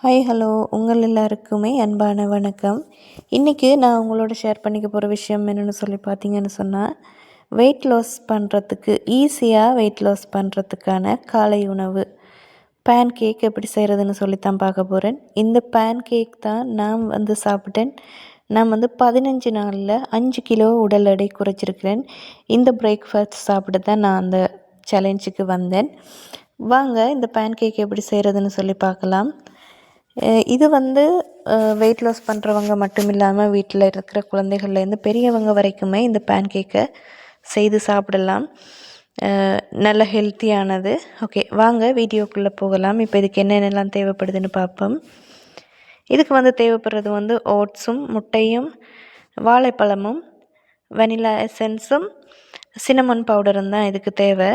Hi hello உங்கள் எல்லாருக்குமே அன்பான வணக்கம். இன்றைக்கி நான் உங்களோட ஷேர் பண்ணிக்க போகிற விஷயம் என்னென்னு சொல்லி பார்த்தீங்கன்னு சொன்னால் வெயிட் லாஸ் பண்ணுறதுக்கு ஈஸியாக வெயிட் லாஸ் பண்ணுறதுக்கான காலை உணவு. பேன் கேக் எப்படி செய்கிறதுன்னு சொல்லித்தான் பார்க்க போகிறேன் இந்த பேன் கேக் தான் நான் வந்து சாப்பிட்டேன். நான் வந்து பதினஞ்சு நாளில் அஞ்சு கிலோ உடல் எடை குறைச்சிருக்கிறேன். இந்த பிரேக்ஃபாஸ்ட் சாப்பிட தான் நான் அந்த சேலஞ்சுக்கு வந்தேன். வாங்க இந்த பேன் கேக் எப்படி செய்கிறதுன்னு சொல்லி பார்க்கலாம். இது வந்து வெயிட் லாஸ் பண்ணுறவங்க மட்டும் இல்லாமல் வீட்டில் இருக்கிற குழந்தைகள்லேருந்து பெரியவங்க வரைக்குமே இந்த பேன் கேக்கை செய்து சாப்பிடலாம். நல்ல ஹெல்த்தியானது ஓகே வாங்க வீடியோக்குள்ளே போகலாம். இப்போ இதுக்கு என்னென்னலாம் தேவைப்படுதுன்னு பார்ப்போம். இதுக்கு வந்து தேவைப்படுறது வந்து ஓட்ஸும் முட்டையும் வாழைப்பழமும் வெனிலா எசன்ஸும் சினமன் பவுடரும் தான் இதுக்கு தேவை.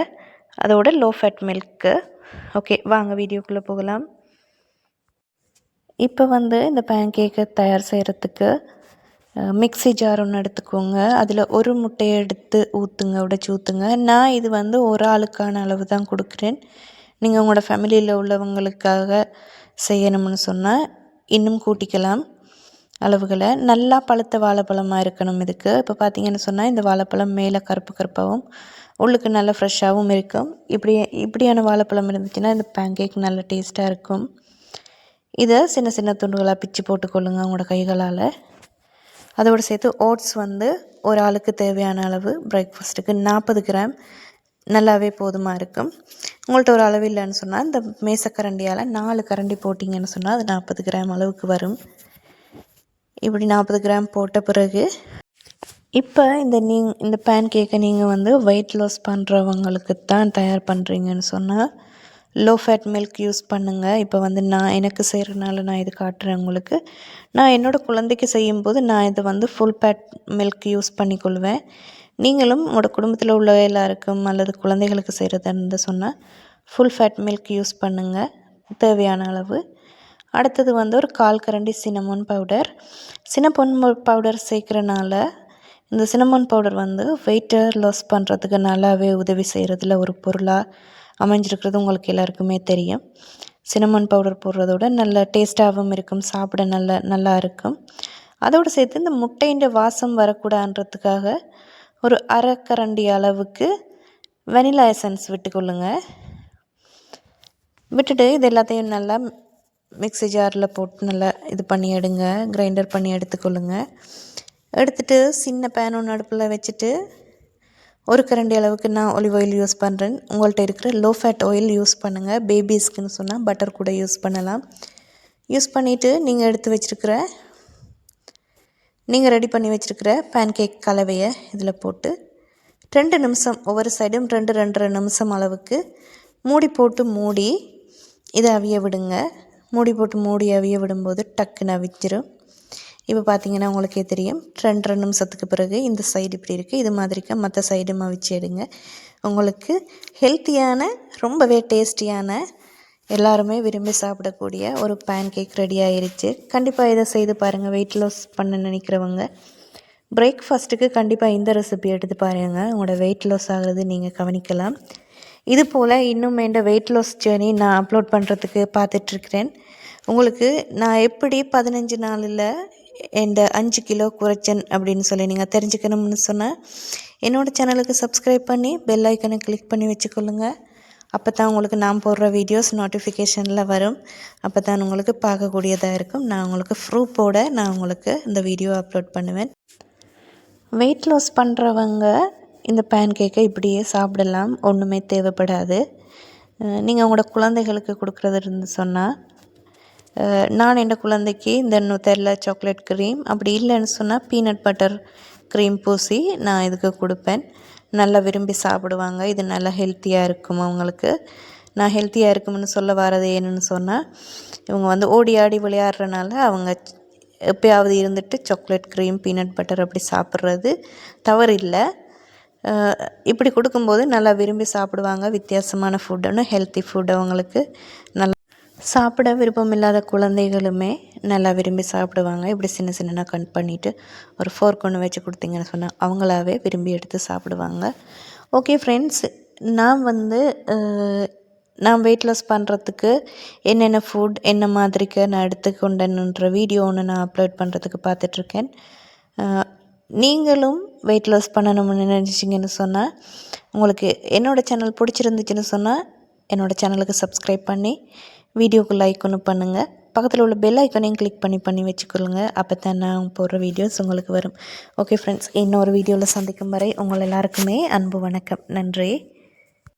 அதோட லோ ஃபேட் மில்க்கு ஓகே வாங்க வீடியோக்குள்ளே போகலாம். இப்போ வந்து இந்த பேன் கேக்கை தயார் செய்கிறதுக்கு மிக்சி ஜார் ஒன்று எடுத்துக்கோங்க. அதில் ஒரு முட்டையை எடுத்து ஊற்றுங்க உடச்சி ஊற்றுங்க நான் இது வந்து ஒரு ஆளுக்கான அளவு தான் கொடுக்குறேன். நீங்கள் உங்களோட ஃபேமிலியில் உள்ளவங்களுக்காக செய்யணும்னு சொன்னால் இன்னும் கூட்டிக்கலாம் அளவுகளை. நல்லா பழுத்த வாழைப்பழமாக இருக்கணும் இதுக்கு. இப்போ பார்த்தீங்கன்னு சொன்னால் இந்த வாழைப்பழம் மேலே கருப்பு கருப்பாகவும் உள்ளுக்கு நல்லா ஃப்ரெஷ்ஷாகவும் இருக்கும். இப்படி இப்படியான வாழைப்பழம் இருந்துச்சுன்னா இந்த பேன் கேக் நல்ல டேஸ்ட்டாக இருக்கும். இதை சின்ன சின்ன துண்டுகளாக பிச்சு போட்டுக்கொள்ளுங்க உங்களோட கைகளால். அதோடு சேர்த்து ஓட்ஸ் வந்து ஒரு ஆளுக்கு தேவையான அளவு பிரேக்ஃபாஸ்ட்டுக்கு நாற்பது கிராம். நல்லாவே போதுமாக இருக்கும். உங்கள்கிட்ட ஒரு அளவு இல்லைன்னு சொன்னால் இந்த மேசக்கரண்டியால் நாலு கரண்டி போட்டிங்கன்னு சொன்னால் அது நாற்பது கிராம் அளவுக்கு வரும். இப்படி நாற்பது கிராம் போட்ட பிறகு இப்போ இந்த நீங் இந்த பேன் கேக்கை நீங்கள் வந்து வெயிட் லாஸ் பண்ணுறவங்களுக்கு தான் தயார் பண்ணுறீங்கன்னு சொன்னால் லோ ஃபேட் மில்க் யூஸ் பண்ணுங்கள் இப்போ வந்து நான் எனக்கு செய்கிறனால நான் இது காட்டுறேன் உங்களுக்கு. நான் என்னோடய குழந்தைக்கு செய்யும்போது நான் இதை வந்து ஃபுல் ஃபேட் மில்க் யூஸ் பண்ணிக்கொள்வேன். நீங்களும் உங்களோட குடும்பத்தில் உள்ள எல்லாருக்கும் அல்லது குழந்தைகளுக்கு செய்கிறதுன்னு சொன்னால் ஃபுல் ஃபேட் மில்க் யூஸ் பண்ணுங்கள் தேவையான அளவு. அடுத்தது வந்து ஒரு கால் கரண்டி சினமோன் பவுடர் சினமோன் பவுடர் சேர்க்குறனால இந்த சினமன் பவுடர் வந்து வெயிட்டை லாஸ் பண்ணுறதுக்கு நல்லாவே உதவி செய்கிறதுல ஒரு பொருளாக அமைஞ்சிருக்கிறது உங்களுக்கு எல்லாருக்குமே தெரியும். சினமன் பவுடர் போடுறதோட நல்ல டேஸ்ட்டாகவும் இருக்கும் சாப்பிட நல்ல நல்லா இருக்கும். அதோடு சேர்த்து இந்த முட்டையின் வாசம் வரக்கூடாதுன்றதுக்காக ஒரு அரைக்கரண்டி அளவுக்கு வெனிலா எசன்ஸ் விட்டுக்கொள்ளுங்க. விட்டுட்டு இது எல்லாத்தையும் நல்லா மிக்ஸி ஜாரில் போட்டு நல்லா இது பண்ணி எடுங்க கிரைண்டர் பண்ணி எடுத்துக்கொள்ளுங்கள் எடுத்துகிட்டு சின்ன பேன் ஒன்று அடுப்பில் வச்சுட்டு ஒரு கரண்டி அளவுக்கு நான் ஒலிவ் ஆயில் யூஸ் பண்ணுறேன் உங்கள்கிட்ட இருக்கிற லோ ஃபேட் ஆயில் யூஸ் பண்ணுங்கள் பேபிஸ்க்குன்னு சொன்னால் பட்டர் கூட யூஸ் பண்ணலாம். யூஸ் பண்ணிவிட்டு நீங்கள் எடுத்து வச்சுருக்கிற நீங்கள் ரெடி பண்ணி வச்சுருக்கிற பேன் கேக் கலவையை இதில் போட்டு ரெண்டு நிமிஷம் ஒவ்வொரு சைடும் ரெண்டு ரெண்டரை நிமிஷம் அளவுக்கு மூடி போட்டு மூடி இதை அவிய விடுங்க. மூடி போட்டு மூடி அவிய விடும்போது டக்குன்னு அவிச்சிரும் இப்போ பார்த்தீங்கன்னா உங்களுக்கே தெரியும். ரெண்டு ரெண்டு நிமிஷத்துக்கு பிறகு இந்த சைடு இப்படி இருக்குது இது மாதிரிக்க மற்ற சைடு மவிச்சு எடுங்க. உங்களுக்கு ஹெல்த்தியான ரொம்பவே டேஸ்டியான எல்லாருமே விரும்பி சாப்பிடக்கூடிய ஒரு பேன் கேக் ரெடி ஆயிடுச்சு கண்டிப்பாக இதை செய்து பாருங்கள் வெயிட் லாஸ் பண்ண நினைக்கிறவங்க. பிரேக்ஃபாஸ்ட்டுக்கு கண்டிப்பாக இந்த ரெசிபி எடுத்து பாருங்கள் உங்களோட வெயிட் லாஸ் ஆகிறது நீங்கள் கவனிக்கலாம். இது போல் இன்னும் எந்த வெயிட் லாஸ் ஜேர்னி நான் அப்லோட் பண்ணுறதுக்கு பார்த்துட்ருக்கிறேன் உங்களுக்கு நான் எப்படி பதினஞ்சு நாளில் இந்த அஞ்சு கிலோ குறைச்சன் அப்படின்னு சொல்லி நீங்கள் தெரிஞ்சுக்கணும்னு சொன்னால் என்னோடய சேனலுக்கு சப்ஸ்கிரைப் பண்ணி பெல் ஐக்கனை கிளிக் பண்ணி வச்சுக்கொள்ளுங்க. அப்போ தான் உங்களுக்கு நான் போடுற வீடியோஸ் நோட்டிஃபிகேஷனில் வரும். அப்போ தான் உங்களுக்கு பார்க்கக்கூடியதாக இருக்கும். நான் உங்களுக்கு ப்ரூஃபோட நான் உங்களுக்கு இந்த வீடியோ அப்லோட் பண்ணுவேன். வெயிட் லாஸ் பண்ணுறவங்க இந்த பேன் கேக்கை இப்படியே சாப்பிடலாம். ஒன்றுமே தேவைப்படாது. நீங்கள் உங்களோட குழந்தைகளுக்கு கொடுக்குறது இருந்து சொன்னால் நான் என் குழந்தைக்கு இந்த நுத்தரில் சாக்லேட் க்ரீம் அப்படி இல்லைன்னு சொன்னால் பீனட் பட்டர் க்ரீம் பூசி நான் இதுக்கு கொடுப்பேன். நல்லா விரும்பி சாப்பிடுவாங்க. இது நல்லா ஹெல்த்தியாக இருக்கும் அவங்களுக்கு நான் ஹெல்த்தியாக இருக்கும்னு சொல்ல வரது என்னன்னு சொன்னால் இவங்க வந்து ஓடி ஆடி விளையாடுறனால அவங்க எப்பயாவது இருந்துட்டு சாக்லேட் க்ரீம் பீனட் பட்டர் அப்படி சாப்பிட்றது தவறு இல்லை இப்படி கொடுக்கும்போது நல்லா விரும்பி சாப்பிடுவாங்க. வித்தியாசமான ஃபுட்டுன்னு ஹெல்த்தி ஃபுட் அவங்களுக்கு. நல்லா சாப்பிட விருப்பம் இல்லாத குழந்தைகளுமே நல்லா விரும்பி சாப்பிடுவாங்க. இப்படி சின்ன சின்னதாக கட் பண்ணிவிட்டு ஒரு ஃபோர்க் ஒன்று வச்சு கொடுத்தீங்கன்னு சொன்னால் அவங்களாவே விரும்பி எடுத்து சாப்பிடுவாங்க. ஓகே ஃப்ரெண்ட்ஸ் நான் வந்து நான் வெயிட் லாஸ் பண்ணுறதுக்கு என்னென்ன ஃபுட் என்ன மாதிரிக்கு நான் எடுத்துக்கொண்டேன்னுன்ற வீடியோ ஒன்று நான் அப்லோட் பண்ணுறதுக்கு பார்த்துட்ருக்கேன். நீங்களும் வெயிட் லாஸ் பண்ணணும்னு நினச்சிங்கன்னு சொன்னால் உங்களுக்கு என்னோடய சேனல் பிடிச்சிருந்துச்சின்னு சொன்னால் என்னோடய சேனலுக்கு சப்ஸ்கிரைப் பண்ணி வீடியோக்கு லைக் ஒன்று பண்ணுங்கள் பக்கத்தில் உள்ள பெல் ஐக்கனையும் கிளிக் பண்ணி பண்ணி வச்சுக்கொள்ளுங்க. அப்போ தான் நான் போடுற வீடியோஸ் உங்களுக்கு வரும். ஓகே ஃப்ரெண்ட்ஸ் இன்னொரு வீடியோவில் சந்திக்கும் வரை உங்கள் எல்லாருக்குமே அன்பு வணக்கம். நன்றி.